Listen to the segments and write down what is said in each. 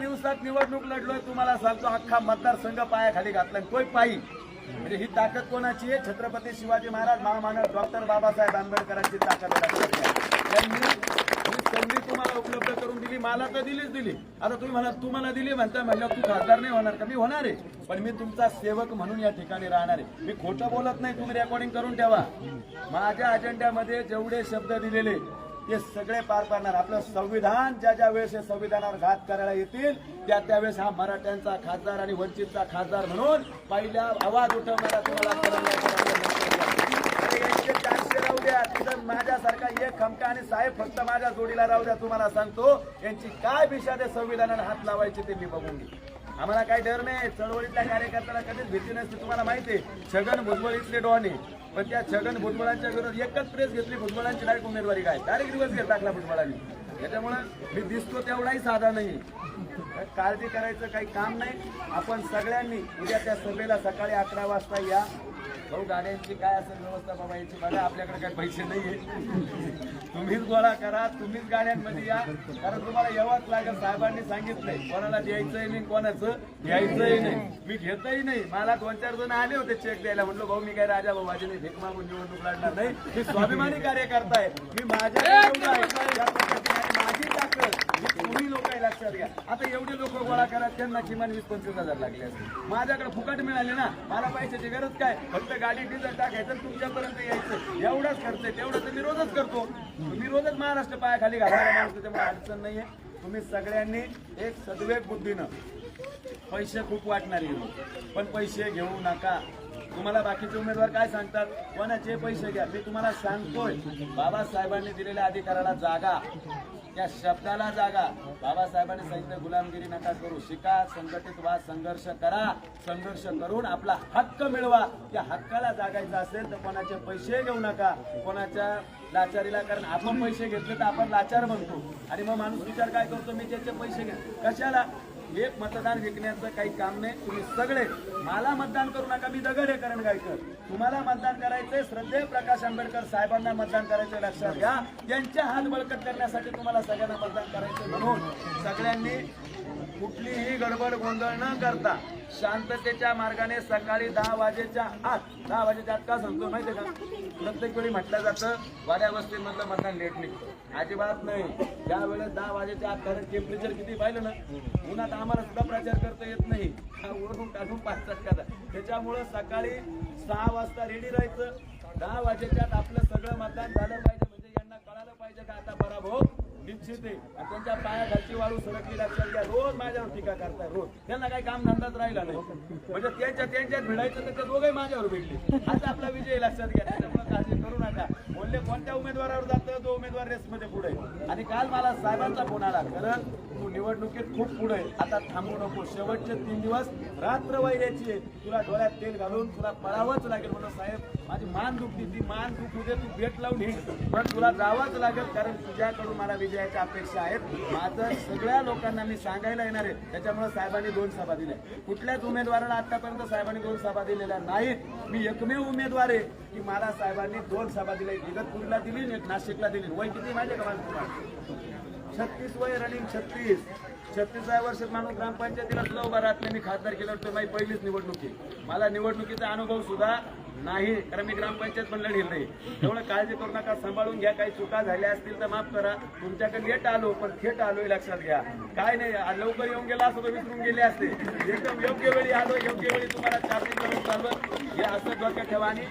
दिवसात निवडणूक लढलोय तुम्हाला सांगतो अख्खा मतदारसंघ पायाखाली घातला तोय पायी. म्हणजे ही ताकद कोणाची आहे? छत्रपती शिवाजी महाराज महामानव डॉक्टर बाबासाहेब आंबेडकरांची ताकद त्यांनी संधी तुम्हाला उपलब्ध करून दिली मला तर दिलीच दिली. आता तुम्ही म्हणा तुम्हाला दिली म्हणता म्हणलं तू खासदार नाही होणार का? मी होणार आहे. पण मी तुमचा सेवक म्हणून या ठिकाणी राहणार आहे. मी खोटं बोलत नाही तुम्ही रेकॉर्डिंग करून ठेवा. माझ्या अजेंड्यामध्ये जेवढे शब्द दिलेले हे सगळे पार पाडणार. आपलं संविधान ज्या ज्या वेळेस हे संविधानावर घात करायला येतील त्या त्यावेळेस हा मराठ्यांचा खासदार आणि वंचितचा खासदार म्हणून पहिल्या आवाज उठवणारा तुम्हाला राहू द्या. तिथं माझ्यासारखा एक खमका आणि साहेब फक्त माझ्या जोडीला राहू द्या तुम्हाला सांगतो यांची काय विषादे संविधानाला हात लावायचे ते मी बघून घे आम्हाला काही डर नाही. चळवळीतल्या कार्यकर्त्याला कधीच भीती नसते. तुम्हाला माहिती आहे छगन भुजबळ इथले डॉन. पण त्या छगन भुजबळांच्या विरोधात एकच प्रेस घेतली भुजबळांची डायरेक्ट उमेदवारी काय? डायरेक्ट दिवस घेत टाकला भुजबळांनी. त्याच्यामुळं मी दिसतो तेवढाही साधा नाही काळजी करायचं काही काम नाही. आपण सगळ्यांनी उद्या त्या सभेला सकाळी अकरा वाजता या भाऊ गाड्यांची काय असेल व्यवस्था बाबा याची बघा आपल्याकडे काही पैसे नाहीये. तुम्हीच गोळा करा तुम्हीच गाड्यांमध्ये या. कारण तुम्हाला यावंच लागेल साहेबांनी सांगितलंय. कोणाला द्यायचंय नाही कोणाचं घ्यायचंही नाही. मी घेतही नाही. मला दोन चार जण आले होते चेक द्यायला. म्हटलं भाऊ मी काय राजा भाऊ नाही. भीक मागून निवडणूक लढणार नाही. मी स्वाभिमानी कार्यकर्ता आहे. मी माझ्या माझी तुम्ही लोक आहे लक्षात घ्या. आता एवढे लोक गोळा करा त्यांना किमान वीस पंचवीस हजार लागले असते माझ्याकडे फुकट मिळाले ना मला पैशाची गरज काय? फक्त गाडी डिझेल टाकायचं तुमच्यापर्यंत यायचं. एवढाच खर्च आहे तेवढं तर मी रोजच करतो. मी रोजच महाराष्ट्र पायाखाली घालायला माणूस त्याच्यामुळे अडचण नाहीये. तुम्ही सगळ्यांनी एक सद्वेग बुद्धीनं. पैसे खूप वाटणार आहे पण पैसे घेऊ नका. तुम्हाला बाकीचे उमेदवार काय सांगतात? कोणाचे पैसे घ्या? मी तुम्हाला सांगतोय बाबासाहेबांनी दिलेल्या अधिकाराला जागा. त्या शब्दाला जागा. बाबासाहेबांनी सांगितलं गुलामगिरी नका करू शिका संघटित व्हा संघर्ष करा. संघर्ष करून आपला हक्क मिळवा. त्या हक्काला जागायचं असेल तर कोणाचे पैसे घेऊ नका. कोणाच्या लाचारीला कारण आपण पैसे घेतले तर आपण लाचार बनतो. आणि मग माणूस विचार काय करतो? मी त्याचे पैसे घे कशाला? एक मतदान विकण्याचं काही काम नाही. तुम्ही सगळे मला मतदान करू नका मी दगड आहे करण गायकर. तुम्हाला मतदान करायचंय श्रद्धेय प्रकाश आंबेडकर साहेबांना मतदान करायचं लक्षात घ्या. त्यांच्या हात बळकट करण्यासाठी तुम्हाला सगळ्यांना मतदान करायचं म्हणून सगळ्यांनी कुठलीही गडबड गोंधळ न करता शांततेच्या मार्गाने सकाळी दहा वाजेच्या आत दहा वाजेच्या आत का सांगतो माहितीये का? प्रत्येक वेळी म्हटलं जातं वाड्या वस्तीमधलं मतदान लेट निघतं. अजिबात नाही. ज्यावेळेस दहा वाजेच्या आत कारण टेम्परेचर किती पाहिलं ना उन्हात आम्हाला सुद्धा प्रचार करता येत नाही. हा वरून टाकून पाच टक्का त्याच्यामुळं सकाळी सहा वाजता रेडी राहायचं. दहा वाजेच्या आत आपलं सगळं मतदान झालं पाहिजे म्हणजे यांना कळालं पाहिजे का आता पराभव आहे आणि त्यांच्या पायाखालची वाळू सरकली लक्षात घ्या. रोज माझ्यावर टीका करताय रोज. त्यांना काही काम धंदाच राहिला नाही. म्हणजे त्यांच्या त्यांच्यात भिडायचं तर ते दोघे माझ्यावर भेटले. आज आपला विजय लक्षात घ्या. त्याच्यामुळे काळजी करू नका. बोलले कोणत्या उमेदवारावर जातं तो उमेदवार रेसमध्ये पुढे आणि काल मला साहेबांचा फोन आला कारण तू निवडणुकीत खूप पुढे आता थांबू नको. शेवटचे तीन दिवस रात्र वैऱ्याची आहे. तुला डोळ्यात तेल घालून तुला पळावंच लागेल म्हणून साहेब माझी मान दुखती ती मान दुखू दे तू भेट लावून ये. पण तुला जावंच लागेल कारण तुझ्याकडून मला विजयाच्या अपेक्षा आहेत. माझं सगळ्या लोकांना मी सांगायला येणार आहे. त्याच्यामुळे साहेबांनी दोन सभा दिल्या. कुठल्याच उमेदवाराला आतापर्यंत साहेबांनी दोन सभा दिलेल्या नाहीत. मी एकमेव उमेदवार आहे की मला साहेबांनी दोन सभा दिल्या. इगतपूरला दिली आणि एक नाशिकला दिली. वय किती माहिती आहे का माझं तुम्हाला? छत्तीस वय रनिंग छत्तीस. छत्तीसाव्या वर्षात माणूस ग्रामपंचायतीला सुद्धा उभा राहत मी खासदार केलं तर माझी पहिलीच निवडणूक आहे. मला निवडणुकीचा अनुभव सुद्धा नाही कारण मी ग्रामपंचायत पण लढेल नाही. त्यामुळे काळजी करू नका सांभाळून घ्या काही चुका झाल्या असतील तर माफ करा. तुमच्याकडे लेट आलो पण थेट आलो लक्षात घ्या. काय नाही लवकर येऊन गेला असतो तर विसरून गेले असते. एकदम योग्य वेळी आलो योग्य वेळी तुम्हाला चार्जिंग करून चालवत हे असं डोक्यात ठेवा आणि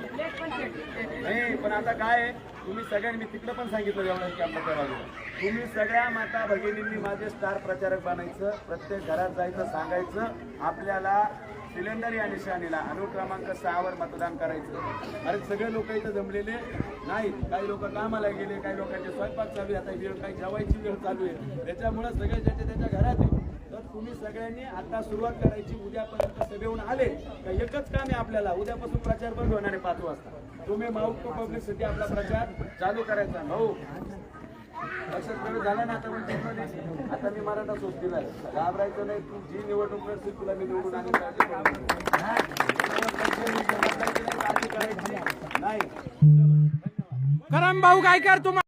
नाही पण आता काय आहे, तुम्ही सगळ्यांनी मी तिकडं पण सांगितलं एवढं की आपल्या बाजूला तुम्ही सगळ्या माता भगिनींनी माझे स्टार प्रचारक बनायचं प्रत्येक घरात जायचं सांगायचं आपल्याला सिलेंडर या निशाणीला अनुक्रमांक सहावर मतदान करायचं. अरे सगळे लोक इथं जमलेले नाहीत. काही लोक कामाला गेले काही लोकांचे स्वयंपाक चालू आहे. आता वेळ काही जेवायची वेळ चालू आहे. त्याच्यामुळे सगळे ज्याच्या त्याच्या घरात आहे तर तुम्ही सगळ्यांनी आता सुरुवात करायची. उद्यापर्यंत सभेहून आले तर एकच काम आहे आपल्याला. उद्यापासून प्रचार बंद होणार आहे पाच वाजता. तुम्ही माऊ टू पब्लिसिटी आपला प्रचार चालू करायचा. भाऊ. लक्षात कमी झाला ना आता म्हणजे आता मी मराठा घाबरायचं नाही तू जी निवडणूक लढशील तुला मी निवडून आणून नाही. करम भाऊ काय कर तुम्हाला